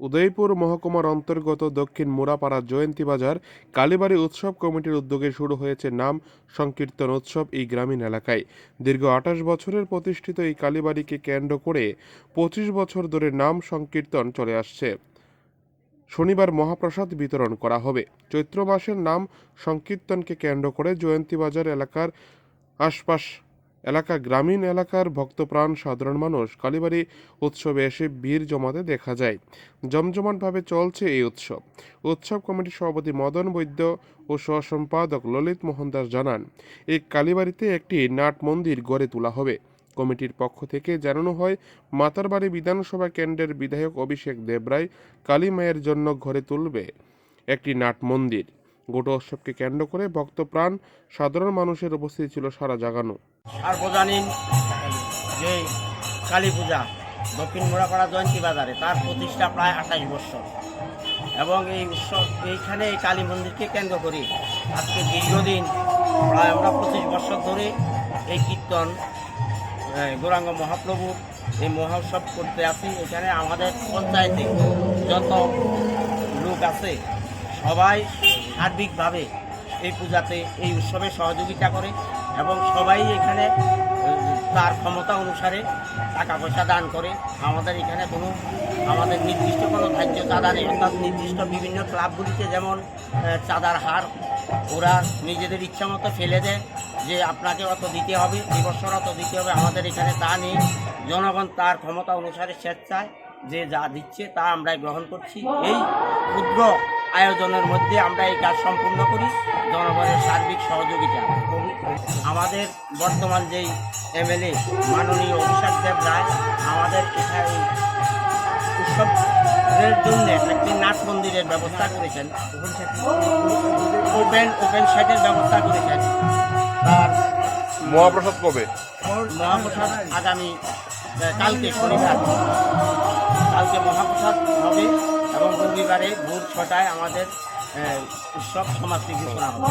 উদয়পুর মহকুমার অন্তর্গত দক্ষিণ মোড়াপাড়া জয়ন্তী বাজার কালীবাড়ি উৎসব কমিটির উদ্যোগে শুরু হয়েছে নাম সংকীর্তন উৎসব এই গ্রামীণ এলাকায়। দীর্ঘ আঠাশ বছরের প্রতিষ্ঠিত এই কালীবাড়িকে কেন্দ্র করে পঁচিশ বছর ধরে নাম সংকীর্তন চলে আসছে। শনিবার মহাপ্রসাদ বিতরণ করা হবে। চৈত্র মাসের নাম সংকীর্তনকে কেন্দ্র করে জয়ন্তী বাজার এলাকার আশপাশ এলাকা গ্রামীণ এলাকার ভক্তপ্রাণ সাধারণ মানুষ কালীবাড়ি উৎসবে এসে ভিড় জমাতে দেখা যায়। জমজমাটভাবে চলছে এই উৎসব। উৎসব কমিটির সভাপতি মদন বৈদ্য ও সহসম্পাদক ললিত মোহন দাস জানান, এই কালীবাড়িতে একটি নাট মন্দির গড়ে তোলা হবে। কমিটির পক্ষ থেকে জানানো হয়, মাতারবাড়ি বিধানসভা কেন্দ্রের বিধায়ক অভিষেক দেবরায় কালী মায়ের জন্য ঘরে তুলবে একটি নাট মন্দির। গোটা উৎসবকে কেন্দ্র করে ভক্তপ্রাণ সাধারণ মানুষের উপস্থিতি ছিল সারা জাগানো। আর সার্বজনীন যে কালী পূজা, দক্ষিণ মোড়াপাড়া জয়ন্তী বাজারে, তার প্রতিষ্ঠা প্রায় আঠাশ বছর। এবং এই উৎসব, এইখানে এই কালী মন্দিরকে কেন্দ্র করি আজকে দীর্ঘদিন, প্রায় আমরা পঁচিশ বছর ধরে এই কীর্তন গৌরাঙ্গ মহাপ্রভুর এই মহোৎসব করতে আসি। এখানে আমাদের পঞ্চায়েতে যত লোক আছে, সবাই সার্বিকভাবে এই পূজাতে, এই উৎসবে সহযোগিতা করে এবং সবাই এখানে তার ক্ষমতা অনুসারে টাকা পয়সা দান করে। আমাদের এখানে কোনো আমাদের নির্দিষ্ট কোনো ধার্য চাঁদা নেই, অর্থাৎ নির্দিষ্ট বিভিন্ন ক্লাবগুলিতে যেমন চাঁদার হার ওরা নিজেদের ইচ্ছা মতো ফেলে দেয় যে আপনাকে অত দিতে হবে এই বছর অত দিতে হবে, আমাদের এখানে তা নেই। জনগণ তার ক্ষমতা অনুসারে স্বেচ্ছায় যে যা দিচ্ছে তা আমরা গ্রহণ করছি। এই ক্ষুদ্র আয়োজনের মধ্যে আমরা এই কাজ সম্পূর্ণ করি। জনগণের সার্বিক সহযোগিতা। আমাদের বর্তমান যেই এমএলএ মাননীয় অভিষেক দেব রায় আমাদের এখানে উৎসবের জন্য একটি নাট মন্দিরের ব্যবস্থা করেছেন। ওপেন ওপেন সেটের ব্যবস্থা করেছেন। তার মহাপ্রসাদ কবে? মহাপ্রসাদ আগামী কালকে শনিবার। কালকে মহাপ্রসাদ হবে এবং রবিবারে ভোর ছটায় আমাদের উৎসব সমাপ্তি ঘোষণা হবে।